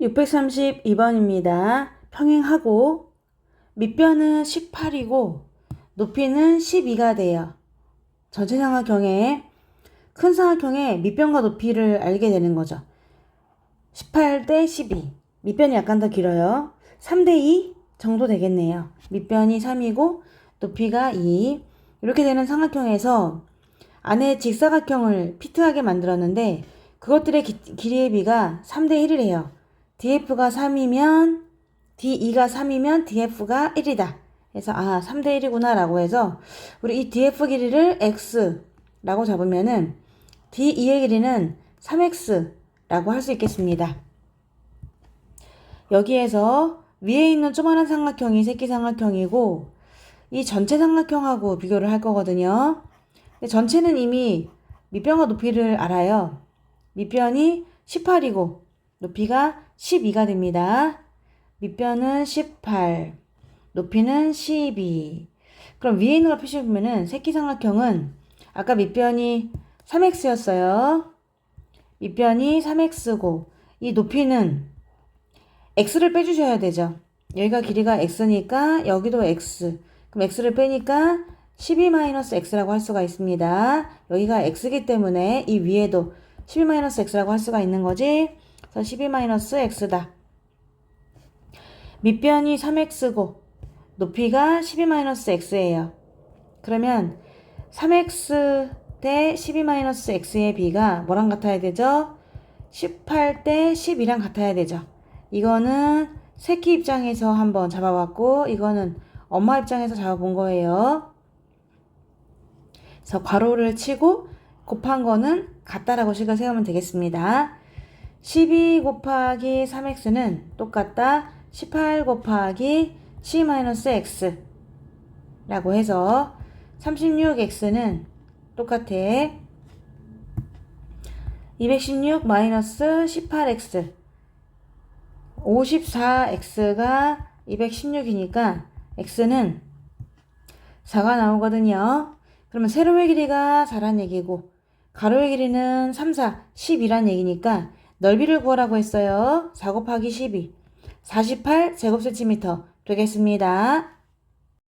632번입니다. 평행하고 밑변은 18이고 높이는 12가 돼요. 전체 삼각형의 큰 삼각형의 밑변과 높이를 알게 되는 거죠. 18 대 12. 밑변이 약간 더 길어요. 3 대 2 정도 되겠네요. 밑변이 3이고 높이가 2. 이렇게 되는 삼각형에서 안에 직사각형을 피트하게 만들었는데 그것들의 기, 길이의 비가 3대 1이래요. Df가 3이면 d2가 3이면 df가 1이다. 그래서 아 3대 1이구나 라고 해서 우리 이 df 길이를 x라고 잡으면은 d2의 길이는 3x라고 할 수 있겠습니다. 여기에서 위에 있는 조그만한 삼각형이 새끼 삼각형이고 이 전체 삼각형하고 비교를 할 거거든요. 전체는 이미 밑변과 높이를 알아요. 밑변이 18이고 높이가 12가 됩니다. 밑변은 18, 높이는 12. 그럼 위에 있는 걸 표시해 보면은 새끼삼각형은 아까 밑변이 3x였어요. 밑변이 3x고 이 높이는 x를 빼주셔야 되죠. 여기가 길이가 x니까 여기도 x. 그럼 x를 빼니까 12-x라고 할 수가 있습니다. 여기가 x기 때문에 이 위에도 12-x라고 할 수가 있는 거지. 그래서 12-x다. 밑변이 3x고 높이가 12-x예요. 그러면 3x 대 12-x의 비가 뭐랑 같아야 되죠? 18 대 12랑 같아야 되죠. 이거는 새끼 입장에서 한번 잡아봤고 이거는 엄마 입장에서 잡아본 거예요. 그래서 괄호를 치고 곱한 거는 같다라고 식을 세우면 되겠습니다. 12 곱하기 3x는 똑같다. 18 곱하기 12-x 라고 해서 36x는 똑같아. 216 마이너스 18x 54x가 216이니까 x는 4가 나오거든요. 그러면 세로의 길이가 4란 얘기고 가로의 길이는 3, 4, 10이란 얘기니까 넓이를 구하라고 했어요. 4 곱하기 12 48 제곱센티미터 되겠습니다.